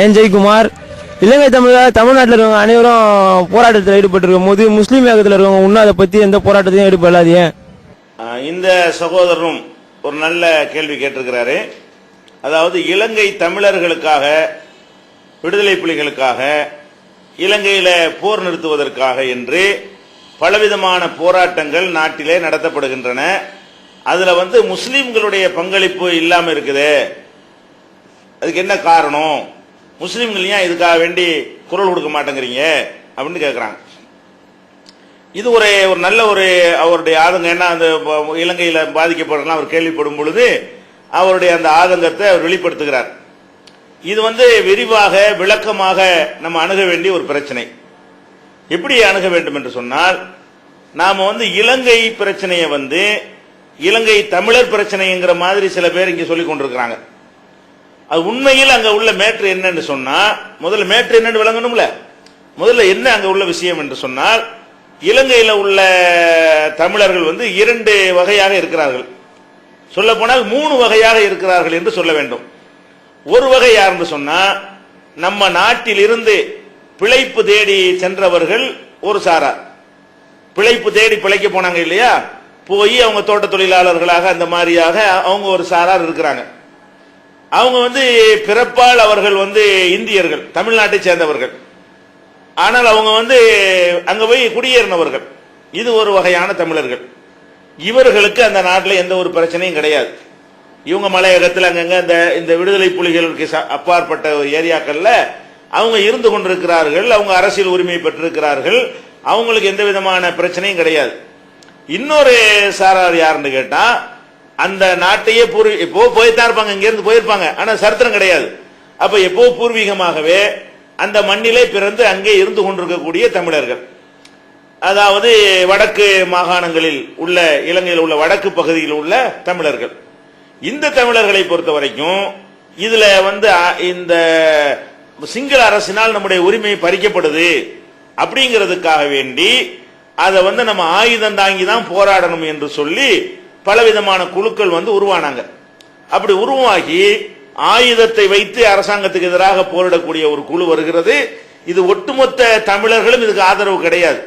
என் ஜெயக்குமார். இலங்கை தமிழர் தமிழ்நாட்டில் இருக்கவங்க அனைவரும் போராட்டத்தில் ஈடுபட்டிருக்கும் போது முஸ்லீம் இயக்கத்தில் இருக்கவங்க இன்னும் அதை பற்றி எந்த போராட்டத்தையும் ஈடுபடாது ஏன்? இந்த சகோதரரும் ஒரு நல்ல கேள்வி கேட்டிருக்கிறாரு. அதாவது இலங்கை தமிழர்களுக்காக விடுதலை புலிகளுக்காக இலங்கையில் போர் நிறுத்துவதற்காக என்று பலவிதமான போராட்டங்கள் நாட்டிலே நடத்தப்படுகின்றன. அதில் வந்து முஸ்லீம்களுடைய பங்களிப்பு இல்லாமல் இருக்குது. அதுக்கு என்ன காரணம்? முஸ்லீம்கள் ஏன் இதுக்காக வேண்டி குரல் கொடுக்க மாட்டேங்கிறீங்க? அப்படின்னு கேட்குறாங்க இது ஒரு ஒரு நல்ல ஒரு அவருடைய ஆதங்கம் என்ன அந்த இலங்கையில் இலங்கையில அவர் கேள்விப்படும் பொழுது அவருடைய அந்த ஆதங்கத்தை அவர் வெளிப்படுத்துகிறார். இது வந்து விரிவாக விளக்கமாக நம்ம அணுக வேண்டிய ஒரு பிரச்சனை. எப்படி அணுக வேண்டும் என்று சொன்னால் நாம் வந்து இலங்கை பிரச்சனையை வந்து இலங்கை தமிழர் பிரச்சனைங்கிற மாதிரி சில பேர் இங்கே சொல்லிக் கொண்டிருக்கிறாங்க. அது உண்மையில் அங்க உள்ள மேட்ரு என்னன்னு சொன்னா முதல்ல மேட்ரு என்னன்னு விளங்கணும்ல? முதல்ல என்ன அங்க உள்ள விஷயம் என்று சொன்னால் இலங்கையில உள்ள தமிழர்கள் வந்து இரண்டு வகையாக இருக்கிறார்கள். சொல்ல போனால் மூணு வகையாக இருக்கிறார்கள் என்று சொல்ல வேண்டும். ஒரு வகை யார்னு சொன்னா நம்ம நாட்டில் இருந்து பிழைப்பு தேடி சென்றவர்கள் ஒரு சாரார் பிழைப்பு தேடி பிழைக்க போனாங்க இல்லையா? போய் அவங்க தோட்ட தொழிலாளர்களாக அந்த மாதிரியாக அவங்க ஒரு சாரார் இருக்கிறாங்க. அவங்க வந்து பிறப்பால் அவர்கள் வந்து இந்தியர்கள் தமிழ்நாட்டை சேர்ந்தவர்கள். ஆனால் அவங்க வந்து அங்க போய் குடியேறினவர்கள். இது ஒரு வகையான தமிழர்கள். இவர்களுக்கு அந்த நாட்டில் எந்த ஒரு பிரச்சனையும் கிடையாது. இவங்க மலையகத்தில் அங்கங்க இந்த இந்த விடுதலை புலிகளுக்கு அப்பாற்பட்ட ஒரு ஏரியாக்கள்ல அவங்க இருந்து கொண்டிருக்கிறார்கள் அவங்க அரசியல் உரிமை பெற்றிருக்கிறார்கள். அவங்களுக்கு எந்த விதமான பிரச்சனையும் கிடையாது. இன்னொரு சாரார் யாருன்னு கேட்டா அந்த நாட்டையே பூர்வீ எப்போ போய்தான் இருப்பாங்க இங்கேருந்து போயிருப்பாங்க. ஆனா சரித்திரம் கிடையாது. அப்ப எப்போ பூர்வீகமாகவே அந்த மண்ணிலே பிறந்து அங்கே இருந்து கொண்டிருக்கக்கூடிய தமிழர்கள். அதாவது வடக்கு மாகாணங்களில் உள்ள இலங்கையில் உள்ள வடக்கு பகுதியில் உள்ள தமிழர்கள். இந்த தமிழர்களை பொறுத்த வரைக்கும் இதுல வந்து இந்த சிங்கள அரசினால் நம்முடைய உரிமை பறிக்கப்படுது அப்படிங்கிறதுக்காக வேண்டி அதை வந்து நம்ம ஆயுதம் தாங்கி தான் போராடணும் என்று சொல்லி பலவிதமான குழுக்கள் வந்து உருவானாங்க. அப்படி உருவாகி ஆயுதத்தை வைத்து அரசாங்கத்துக்கு எதிராக போரிடக்கூடிய ஒரு குழு வருகிறது. இது ஒட்டுமொத்த தமிழர்களும் இதுக்கு ஆதரவு கிடையாது.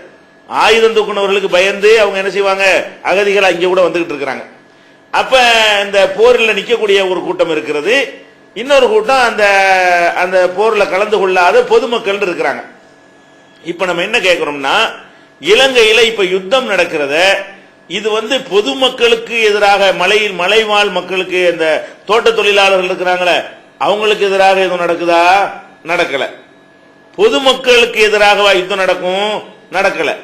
ஆயுதம் தூக்குனவர்களுக்கு பயந்து அவங்க என்ன செய்வாங்க? அகதிகள் அங்கே கூட வந்துகிட்டு இருக்கிறாங்க. அப்ப இந்த போரில் நிற்கக்கூடிய ஒரு கூட்டம் இருக்கிறது. இன்னொரு கூட்டம் அந்த அந்த போரில் கலந்து கொள்ளாத பொதுமக்கள் இருக்கிறாங்க. இப்ப நம்ம என்ன கேட்கிறோம்னா இலங்கையில இப்ப யுத்தம் நடக்கிறத இது வந்து பொதுமக்களுக்கு எதிராக மலையில் மலைவாழ் மக்களுக்கு இந்த தோட்ட தொழிலாளர்கள் இருக்கிறாங்களே அவங்களுக்கு எதிராக எதுவும் நடக்குதா? நடக்கல. பொதுமக்களுக்கு எதிராகவா யுத்தம் நடக்கும்? நடக்கல.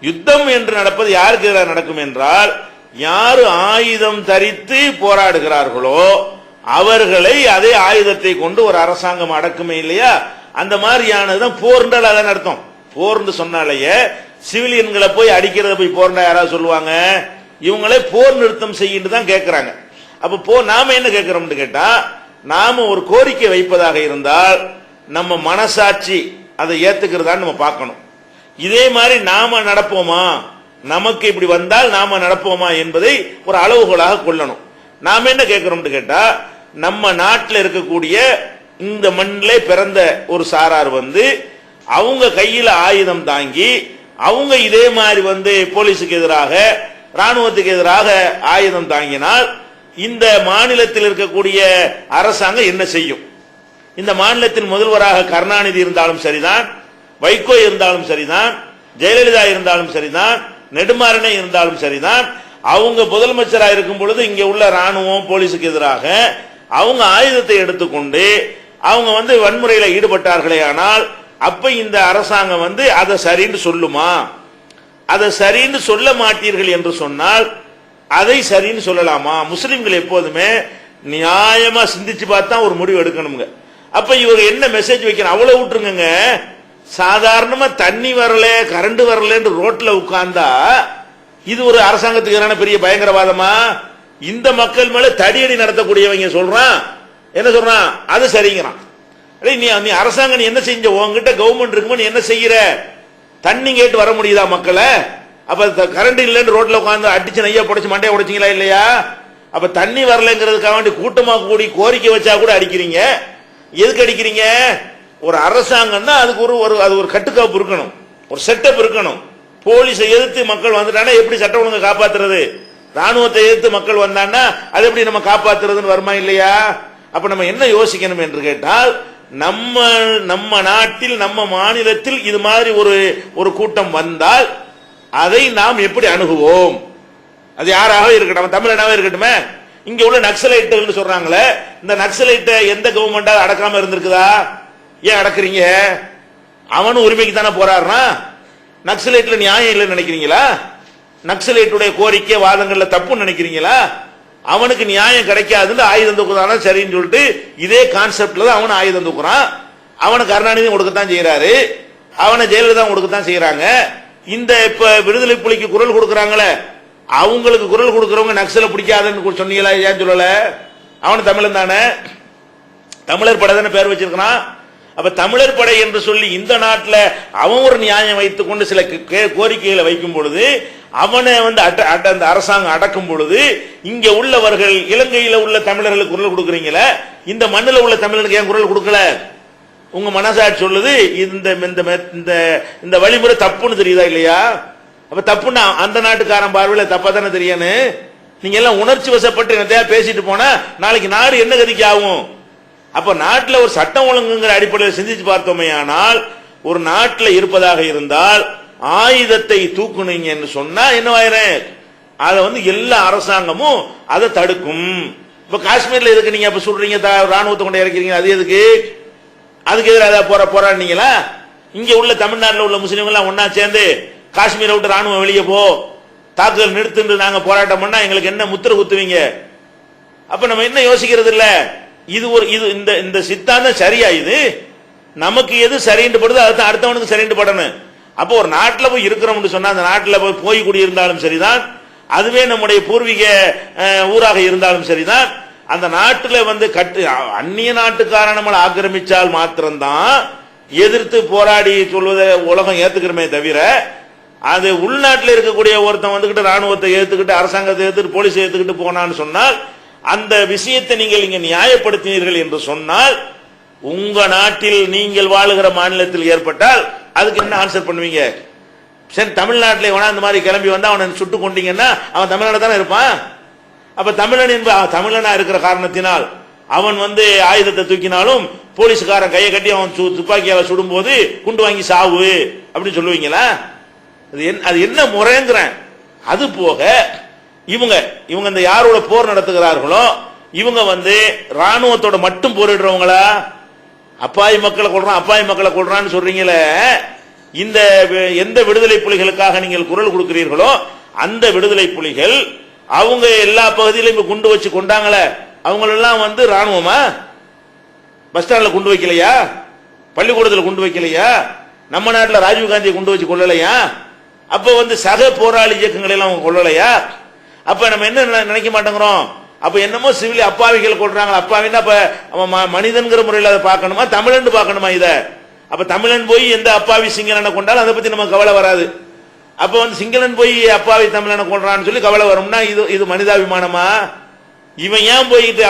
யுத்தம் என்று நடப்பது யாருக்கு எதிராக நடக்கும் என்றால் யாரு ஆயுதம் தரித்து போராடுகிறார்களோ அவர்களை அதே ஆயுதத்தை கொண்டு ஒரு அரசாங்கம் அடக்குமே இல்லையா? அந்த மாதிரியானதுதான் போர்ன்றால் அதான் அர்த்தம். போர்னு சொன்னாலேயே சிவிலியன்களை போய் அடிக்கிறத போய் போறா யாராவது சொல்லுவாங்க? இவங்களே போர் நிறுத்தம் செய்யிட்டு தான் கேட்கிறாங்க அப்ப போ நாம என்ன கேட்கிறோம்னு கேட்டா நாம ஒரு கோரிக்கை வைப்பதாக இருந்தால் நம்ம மனசாட்சி அதை ஏத்துக்கிறதான்னு நம்ம பார்க்கணும். இதே மாதிரி நாம நடப்போமா? நமக்கு இப்படி வந்தால் நாம நடப்போமா என்பதை ஒரு அளவுகோலாக கொள்ளணும். நாம என்ன கேட்கிறோம்னு கேட்டா நம்ம நாட்டில் இருக்கக்கூடிய இந்த மண்ணிலே பிறந்த ஒரு சாரார் வந்து அவங்க கையில ஆயுதம் தாங்கி அவங்க இதே மாதிரி வந்து போலீஸுக்கு எதிராக ராணுவத்துக்கு எதிராக ஆயுதம் தாங்கினால் இந்த மாநிலத்தில் இருக்கக்கூடிய அரசாங்கம் என்ன செய்யும்? இந்த மாநிலத்தின் முதல்வராக கருணாநிதி இருந்தாலும் சரிதான் வைகோ இருந்தாலும் சரிதான் ஜெயலலிதா இருந்தாலும் சரிதான் நெடுமாறனே இருந்தாலும் சரிதான். அவங்க முதலமைச்சராக இருக்கும் பொழுது இங்க உள்ள ராணுவம் போலீஸுக்கு எதிராக அவங்க ஆயுதத்தை எடுத்துக்கொண்டு அவங்க வந்து வன்முறையில் ஈடுபட்டார்களே ஆனால் அப்ப இந்த அரசாங்கம் வந்து அதை சரின்னு சொல்லுமா? அதை சரின்னு சொல்ல மாட்டீர்கள் என்று சொன்னால் அதை சரின்னு சொல்லலாமா? முஸ்லிம்கள் எப்போதுமே நியாயமா சிந்திச்சு பார்த்தா ஒரு முடிவு எடுக்கணுங்க அப்ப இவங்க என்ன மெசேஜ் வைக்கணும்? அவ்வளவு விட்டுருங்க சாதாரணமா தண்ணி வரல கரண்ட் வரலன்னு ரோட்ல உட்கார்ந்தா இது ஒரு அரசாங்கத்துக்கு எதிரான பெரிய பயங்கரவாதமா? இந்த மக்கள் மேல தடியடி நடத்தக்கூடியவங்க சொல்றான். என்ன சொல்றான்? அது சரிங்கிறான். அடே நீ நீ அரசாங்கம் நீ என்ன செஞ்ச? உன்கிட்ட கவர்மெண்ட் இருக்குமோ நீ என்ன செய்யற? தண்ணி கேட்டு வர முடியுதா மக்களை? அப்ப கரண்ட் இல்லைன்னு ரோட்ல உட்காந்து அடிச்சு நையா புடைச்சு மண்டையை உடைச்சிங்களா இல்லையா? அப்ப தண்ணி வரலங்கிறதுக்காக வேண்டி கூட்டமா கூடி கோரிக்கை வச்சா கூட அடிக்கிறீங்க. எதுக்கு அடிக்கிறீங்க? ஒரு அரசாங்கம்னா அதுக்கு ஒரு ஒரு அது ஒரு கட்டுக்காப்பு இருக்கணும். ஒரு செட்டப் இருக்கணும். போலீஸை எதிர்த்து மக்கள் வந்துட்டானா எப்படி சட்டம் ஒழுங்கை காப்பாத்துறது? ராணுவத்தை எதிர்த்து மக்கள் வந்தான்னா அது எப்படி நம்ம காப்பாத்துறதுன்னு வருமா இல்லையா? அப்ப நம்ம என்ன யோசிக்கணும் என்று கேட்டால் நம்ம நம்ம நாட்டில் நம்ம மாநிலத்தில் இது மாதிரி ஒரு ஒரு கூட்டம் வந்தால் அதை நாம் எப்படி அணுகுவோம்? அது யாராக இருக்கட்டும் தமிழனாக இருக்கட்டுமே. இங்க உள்ள நக்சலைட்டுன்னு சொல்றாங்களே இந்த நக்சலைட்டை எந்த கவர்மெண்டா அடக்காம இருந்திருக்குதா? ஏன் அடக்குறீங்க? அவனும் உரிமைக்கு தானே போராடுறான் நக்சலைட்ல நியாயம் இல்லைன்னு நினைக்கிறீங்களா? நக்சலைட்டுடைய கோரிக்கை வாதங்கள்ல தப்புன்னு நினைக்கிறீங்களா? அவனுக்கு நியாயம் கிடைக்காதுன்னு ஆயுதம் தூக்குறானா சரின்னு சொல்லிட்டு இதே கான்செப்ட்ல தான் அவன் ஆயுதம் தூக்குறான். அவனை கருணாநிதி கொடுக்கத்தான் செய்யறாரு அவனை ஜெயலலிதா கொடுக்கத்தான் செய்யறாங்க இந்த இப்ப விடுதலை புலிக்கு குரல் கொடுக்கறாங்களே அவங்களுக்கு குரல் கொடுக்கறவங்க நக்சலை பிடிக்காதுன்னு சொன்னீங்களா ஏன் சொல்லல. அவன் தமிழன் தானே. தமிழர் படை தானே பேர் வச்சிருக்கிறான். அப்ப தமிழர் படை என்று சொல்லி இந்த நாட்டில் அவன் ஒரு நியாயம் வைத்துக் கொண்டு சில கோரிக்கைகளை வைக்கும் பொழுது அவனை வந்து அட்ட- அட்ட- அந்த அரசாங்கம் அடக்கும் பொழுது இங்க உள்ளவர்கள் இலங்கையில உள்ள தமிழர்களுக்கு குரல் கொடுக்குறீங்களே இந்த மண்ணில் உள்ள தமிழனுக்கு ஏன் குரல் கொடுக்கல? உங்க மனசாட்சி சொல்லுது இந்த இந்த இந்த இந்த வழிமுறை தப்புன்னு தெரியுதா இல்லையா? அப்ப தப்புன்னா அந்த நாட்டுக்காரன் பார்வையில தப்பா தானே தெரியான்னு நீங்க எல்லாம் உணர்ச்சி வசப்பட்டு என்னத்தையா பேசிட்டு போனா நாளைக்கு நாடு என்ன கதிக்கு ஆகும்? அப்ப நாட்டில் ஒரு சட்டம் ஒழுங்குங்கிற அடிப்படையில் சிந்திச்சு பார்த்தோமே ஆனால் ஒரு நாட்டில் இருப்பதாக இருந்தால் ஆயுதத்தை தூக்குனீங்கன்னு சொன்னா என்னவாயிரம் அதை வந்து எல்லா அரசாங்கமும் அதை தடுக்கும். இப்ப காஷ்மீர்ல எதுக்கு நீங்க அப்ப சொல்றீங்க? ராணுவத்தை கொண்டு இறக்கிறீங்க. அது எதுக்கு? அதுக்கு எதிராக போற போராடினீங்களா? இங்க உள்ள தமிழ்நாட்டில் உள்ள முஸ்லீம்கள் ஒன்னா சேர்ந்து காஷ்மீரை விட்டு ராணுவம் வெளியே போ. தாக்குதல் நிறுத்துன்னு நாங்க போராட்டம் பண்ணா எங்களுக்கு என்ன முத்திர குத்துவீங்க? அப்ப நம்ம என்ன யோசிக்கிறது இல்ல? இது ஒரு இது இந்த இந்த சித்தாந்தம் சரியா இது? நமக்கு எது சரின்னு படுதோ அதுதான் அடுத்தவனுக்கு சரின்னு படணும். அப்போ ஒரு நாட்டில் போய் இருக்கிறோம்னு சொன்னால் அந்த நாட்டில் போய் போய் குடியிருந்தாலும் சரிதான். அதுவே நம்முடைய பூர்வீக ஊராக இருந்தாலும் சரிதான். அந்த நாட்டில் வந்து கட்டு அந்நிய நாட்டுக்காரன் நம்மளை ஆக்கிரமிச்சால் மாத்திரம்தான் எதிர்த்து போராடி சொல்வதை உலகம் ஏத்துக்கிறமே தவிர அது உள்நாட்டில் இருக்கக்கூடிய ஒருத்தன் வந்துகிட்டு ராணுவத்தை ஏத்துக்கிட்டு அரசாங்கத்தை ஏத்துட்டு போலீஸை ஏத்துக்கிட்டு போனான்னு சொன்னால் அந்த விஷயத்தை நீங்கள் இங்க நியாயப்படுத்தினீர்கள் என்று சொன்னால் உங்க நாட்டில் நீங்கள் வாழுகிற மாநிலத்தில் ஏற்பட்டால் அதுக்கு என்ன ஆன்சர் பண்ணுவீங்க? சரி தமிழ்நாட்டில் வேணா இந்த மாதிரி கிளம்பி வந்தா அவனை சுட்டு கொண்டீங்கன்னா அவன் தமிழ்நாடு தானே இருப்பான்? அப்ப தமிழன் என்ப தமிழனா இருக்கிற காரணத்தினால் அவன் வந்து ஆயுதத்தை தூக்கினாலும் போலீஸ்காரன் கையை கட்டி அவன் சு- துப்பாக்கியால சுடும்போது குண்டு வாங்கி சாவு அப்படின்னு சொல்லுவீங்களா? அது என் அது என்ன முறைங்கிறேன். அது போக இவங்க இவங்க இந்த யாரோட போர் நடத்துகிறார்களோ இவங்க வந்து ராணுவத்தோட மட்டும் போரிடுறவங்களா? அப்பாவி மக்களை கொள்றான் அப்பாவி மக்களை கொள்றான்னு சொல்றீங்களே இந்த எந்த விடுதலை புலிகளுக்காக நீங்கள் குரல் கொடுக்கிறீர்களோ அந்த விடுதலை புலிகள் அவங்க எல்லா பகுதியிலும் குண்டு வச்சு கொண்டாங்களே அவங்களெல்லாம் வந்து ராணுவமா பஸ் ஸ்டாண்ட்ல குண்டு வைக்கலையா? பள்ளிக்கூடத்தில் குண்டு வைக்கலையா? நம்ம நாட்டில் ராஜீவ் காந்தியை குண்டு வச்சு கொள்ளலையா அப்ப வந்து சக போராளி இயக்கங்களை எல்லாம் அவங்க கொள்ளலையா அப்ப நம்ம என்ன நினைக்க மாட்டேங்கிறோம்? அப்ப என்னமோ சிவில் அப்பாவிகள் கொள்றாங்க அப்பாவின்னா அப்ப ம- மனிதன்கிற முறையில் அதை பார்க்கணுமா? தமிழன் பார்க்கணுமா இத? அப்ப தமிழன் போய் எந்த அப்பாவி சிங்களனை கொண்டாலும் அதை பத்தி நம்ம கவலை வராது. அப்ப வந்து சிங்களன் போய் அப்பாவி தமிழனை கொள்றான்னு சொல்லி கவலை வரும்னா இது இது மனிதாபிமானமா? இவன் ஏன் போயிட்டு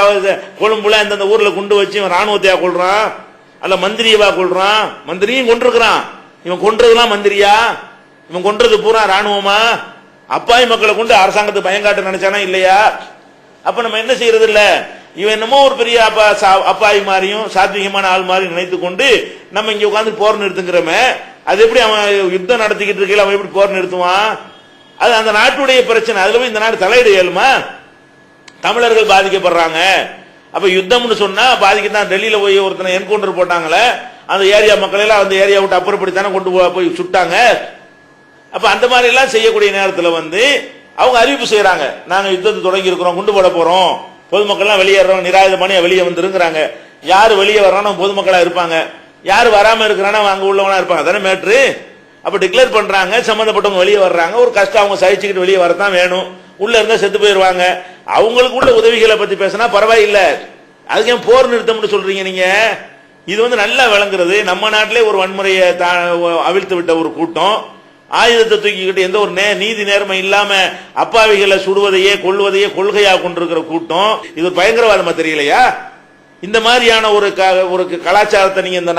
கொழும்புல அந்தந்த ஊர்ல குண்டு வச்சு இவன் ராணுவத்தையா கொள்றான்? அல்ல மந்திரியவா கொள்றான்? மந்திரியும் கொண்டிருக்கிறான் இவன் கொன்றதுலாம் மந்திரியா? இவன் கொன்றது பூரா ராணுவமா அப்பாவி மக்களை கொண்டு அரசாங்கத்துக்கு பயங்காட்ட நினைச்சானா இல்லையா? அப்ப நம்ம என்ன செய்யறது இல்ல இவன் என்னமோ ஒரு பெரிய அப்பா சா- அப்பாவி மாதிரியும் சாத்வீகமான ஆள் மாதிரி நினைத்து கொண்டு நம்ம இங்க உட்காந்து போர் நிறுத்துங்கிறோமே. அது எப்படி அவன் யுத்தம் நடத்திக்கிட்டு இருக்கையில அவன் எப்படி போர் நிறுத்துவான்? அது அந்த நாட்டுடைய பிரச்சனை. அதுல போய் இந்த நாடு தலையிட இயலுமா? தமிழர்கள் பாதிக்கப்படுறாங்க. அப்ப யுத்தம்னு சொன்னா பாதிக்கத்தான். டெல்லியில போய் ஒருத்தனை என்கவுண்டர் போட்டாங்களே அந்த ஏரியா மக்கள் எல்லாம் அந்த ஏரியா விட்டு அப்புறப்படுத்தானே கொண்டு போய் சுட்டாங்க. அப்ப அந்த மாதிரி எல்லாம் செய்யக்கூடிய நேரத்துல வந்து அவங்க அறிவிப்பு செய்யறாங்க நாங்க யுத்தத்தை தொடங்கி இருக்கிறோம் குண்டு போட போறோம். பொதுமக்கள்லாம் வெளியேறோம் நிராயுத வெளியே வந்துருங்கிறாங்க. யாரு வெளியே வர்றானோ பொதுமக்களா இருப்பாங்க. யாரு வராம இருக்கிறானோ அங்க உள்ளவனா இருப்பாங்க. தானே மேட்ரு? அப்ப டிக்ளேர் பண்றாங்க சம்பந்தப்பட்டவங்க வெளியே வர்றாங்க. ஒரு கஷ்டம் அவங்க சகிச்சுக்கிட்டு வெளியே வரதான் வேணும். உள்ள இருந்தா செத்து போயிருவாங்க. அவங்களுக்கு உள்ள உதவிகளை பத்தி பேசினா பரவாயில்லை. அதுக்கு ஏன் போர் நிறுத்தம்னு சொல்றீங்க நீங்க? இது வந்து நல்லா விளங்குறது. நம்ம நாட்டிலே ஒரு வன்முறையை தா- அவிழ்த்து விட்ட ஒரு கூட்டம். ஆயுதத்தை தூக்கிக்கிட்டு எந்த ஒரு நே- நீதி நேர்மை இல்லாம அப்பாவிகளை சுடுவதையே கொள்வதையே கொள்கையா கொண்டிருக்கிற கூட்டம். இது பயங்கரவாதமா தெரியலையா? இந்த மாதிரியான ஒரு ஒரு கலாச்சாரத்தை நீங்க இந்த